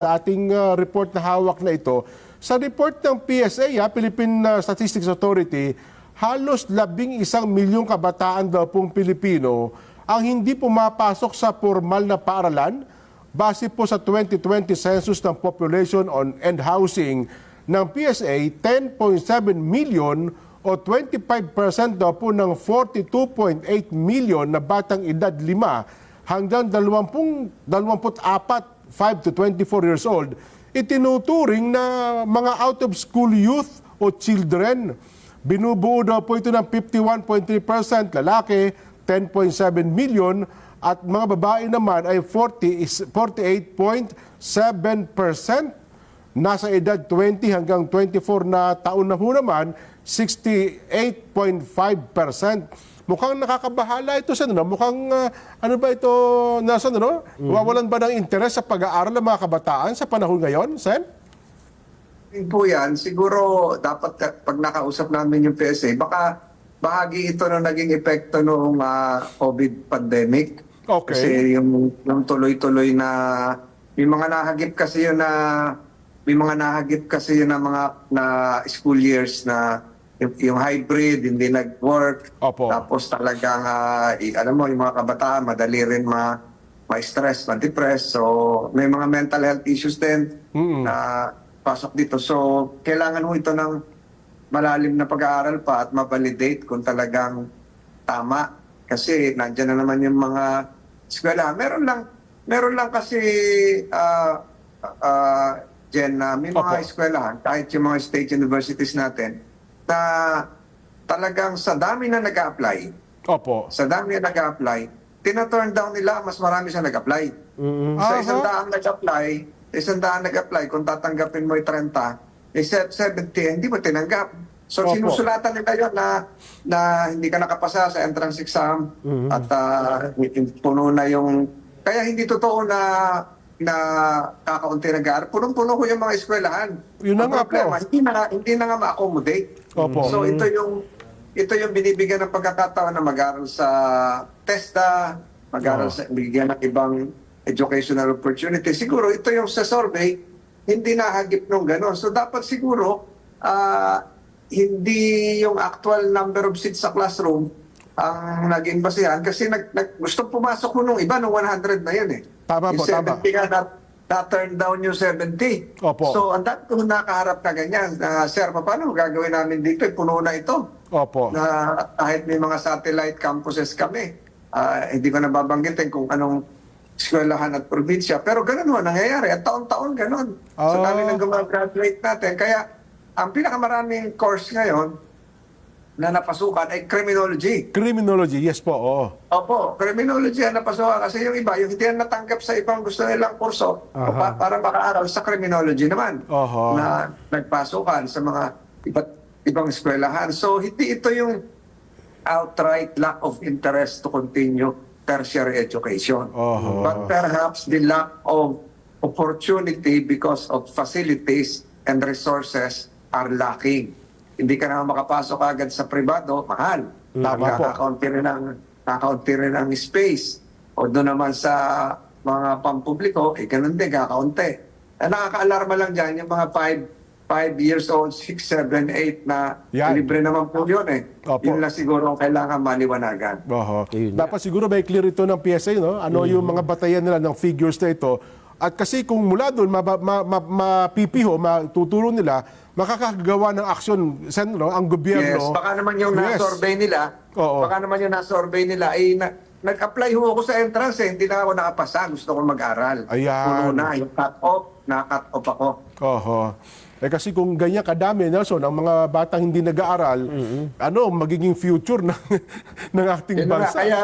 ating uh, report na hawak na ito. Sa report ng PSA, ha, Philippine uh, Statistics Authority, halos labing isang milyong kabataan daw pong Pilipino ang hindi pumapasok sa formal na paaralan base po sa 2020 Census ng Population on and Housing ng PSA, 10.7 million o 25% daw po ng 42.8 million na batang edad 5 hanggang 20, 24, 5 to 24 years old, itinuturing na mga out-of-school youth o children. Binubuo daw po ito ng 51.3% lalaki, 10.7 million, at mga babae naman ay 40 is 48.7%. Nasa edad 20 hanggang 24 na taon na ho naman, 68.5%. Mukhang nakakabahala ito sa ano, mukhang ah, ano ba ito nasa ano, wawalan ba ng interes sa pag-aaral ng mga kabataan sa panahon ngayon, Sen? Po yan, siguro dapat pag nakausap namin yung PSA, baka bahagi ito na naging epekto noong ah, COVID pandemic. Okay. Kasi yung, yung tuloy-tuloy na, may mga nahagip kasi yun na, may mga nahagip kasi yun na mga na school years na yung, hybrid, hindi nag-work. Opo. Tapos talagang, ah, i- alam mo, yung mga kabataan, madali rin ma, ma-stress, ma-depress. So, may mga mental health issues din na pasok dito. So, kailangan mo ito ng malalim na pag-aaral pa at ma-validate kung talagang tama. Kasi nandiyan na naman yung mga eskwela. Meron lang, meron lang kasi, ah, ah, Jen, na may mga Opo. eskwelahan, kahit yung mga state universities natin, na talagang sa dami na nag-apply, Opo. sa dami na nag-apply, tina-turn down nila, mas marami siya nag-apply. Sa Aha. isang daang nag-apply, isang daang nag-apply, kung tatanggapin mo yung 30, eh se- 70, hindi mo tinanggap. So Opo. sinusulatan nila yun na, na hindi ka nakapasa sa entrance exam at ah, puno na yung... Kaya hindi totoo na na kakaunti nag-aaral. Punong-puno ko yung mga eskwelahan. Yun na Ang nga problema, po. hindi na, nga- hindi na nga ma-accommodate. Opo. So ito yung ito yung binibigyan ng pagkakataon na mag-aral sa TESDA, mag-aral Oo. sa bigyan ng ibang educational opportunity. Siguro ito yung sa survey, hindi nahagip nung gano'n. So dapat siguro ah, hindi yung actual number of seats sa classroom ang naging basihan kasi nag, nag, gusto pumasok mo nung iba nung 100 na yun eh. Tama yung po, tama. 70 nga na, na-turn down yung 70. Opo. So ang dami kong nakaharap na ganyan. na Sir, paano gagawin namin dito? Puno na ito Opo. na kahit may mga satellite campuses kami, ah, hindi ko nababanggitin kung anong eskwelahan at probinsya. Pero ganun ho, nangyayari. At taon-taon ganun. So Ah. dami nang gumagraduate natin. Kaya ang pinakamaraming course ngayon na napasukan ay criminology. Criminology, yes po, oo. Opo, criminology ang napasukan kasi yung iba, yung hindi na natanggap sa ibang gusto nilang kurso o pa- para makaaral sa criminology naman Aha. na nagpasukan sa mga iba't ibang eskwelahan. So hindi ito yung outright lack of interest to continue tertiary education. Aha. But perhaps the lack of opportunity because of facilities and resources are lacking. Hindi ka naman makapasok agad sa privado, mahal. Tama po. Kakaunti rin ang, kakaunti rin ang space. O doon naman sa mga pampubliko, eh ganun din, kakaunti. Eh, nakaka-alarma lang dyan yung mga 5 5 years old, 6, 7, 8 na Yan. libre naman po yun eh. Opo. Yun lang siguro ang kailangan maliwanagan. Oho. Nga. Dapat siguro may clear ito ng PSA, no? Ano yung mga batayan nila ng figures na ito. At kasi kung mula doon maba- ma- ma- mapipiho, matutulong nila, makakagawa ng aksyon, sen, no? ang Yes, gobyerno. baka naman yung Yes. na-survey nila, Oo. baka naman yung na-survey nila, ay na, nag-apply ho ako sa entrance eh, hindi na ako nakapasa, gusto ko mag-aral. Ayan. Puno na, yung cut-off, na-cut off ako. Oho. Eh kasi kung ganyan kadami, Nelson, ang mga batang hindi nag-aaral, ano, magiging future ng, ng ating na nga, bansa. kaya,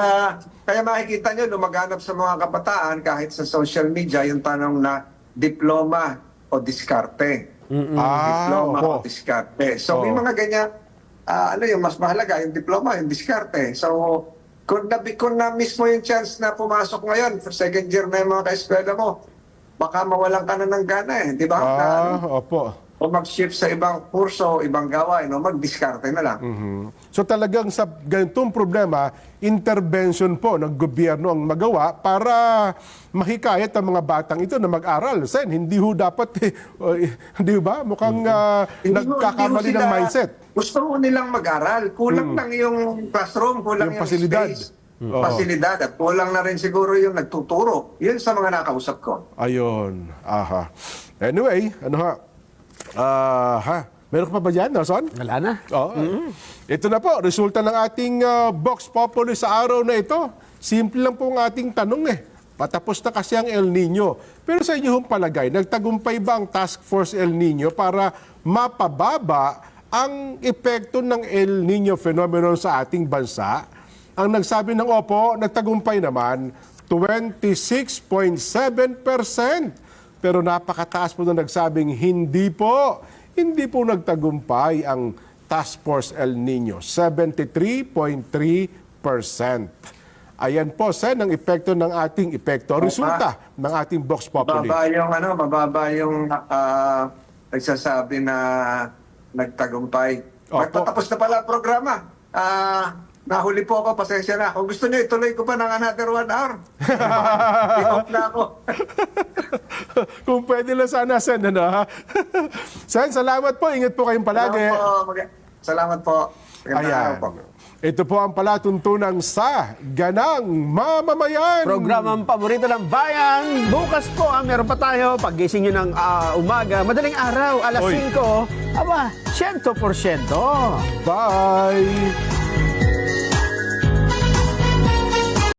kaya makikita nyo, lumaganap sa mga kabataan, kahit sa social media, yung tanong na diploma o diskarte. Ah, diploma opo. o diskarte. So may Oo. mga ganyan, ah, ano yung mas mahalaga, yung diploma, yung diskarte. So kung na, kung na mismo yung chance na pumasok ngayon, for second year na yung mga kaeskwela mo, baka mawalan ka na ng gana eh, di ba? Na- Ah, opo. O mag-shift sa ibang kurso, ibang gawain, o mag-diskarte na lang. Mhm. So talagang sa ganitong problema, intervention po ng gobyerno ang magawa para mahikayat ang mga batang ito na mag-aral. Sen, hindi ho dapat, eh, oh, eh, hindi ba? Mukhang ah, Hindi mo- nagkakamali hindi ng mindset. Gusto mo nilang mag-aral. Kulang lang yung classroom, kulang Yung yung, pasilidad. space. Oo. Pasilidad. At kulang na rin siguro yung nagtuturo. Yun sa mga nakausap ko. Ayun. Aha. Anyway, ano ha? Ah, ha? Meron ka pa ba dyan, Nelson? Wala na. Oo. Ito na po, resulta ng ating ah, Box Populi sa araw na ito. Simple lang po ang ating tanong eh. Patapos na kasi ang El Nino. Pero sa inyong palagay, nagtagumpay ba ang Task Force El Nino para mapababa ang epekto ng El Nino phenomenon sa ating bansa? Ang nagsabi ng opo, nagtagumpay naman, 26.7%. Pero napakataas po na nagsabing hindi po. Hindi po nagtagumpay ang Task Force El Nino. 73.3%. Ayan po, Sen, ang epekto ng ating epekto. Resulta ng ating Vox Populi. Mababa yung ano, mababa yung ah, nagsasabi na nagtagumpay. Opo. Na pala ang programa. Ah, nahuli po ako, pasensya na. Kung gusto niyo, ituloy ko pa ng another one hour. I-off na ako. Kung pwede lang sana, Sen. Ano, ha? Sen, salamat po. Ingat po kayong palagi. Salamat po. Mag- Salamat po. Ayan. po. Ito po ang palatuntunan sa Ganang Mamamayan. Programang paborito ng bayan. Bukas po, ah, meron pa tayo. Paggising nyo ng ah, umaga, madaling araw, alas Oy. 5. Aba, 100%. Bye!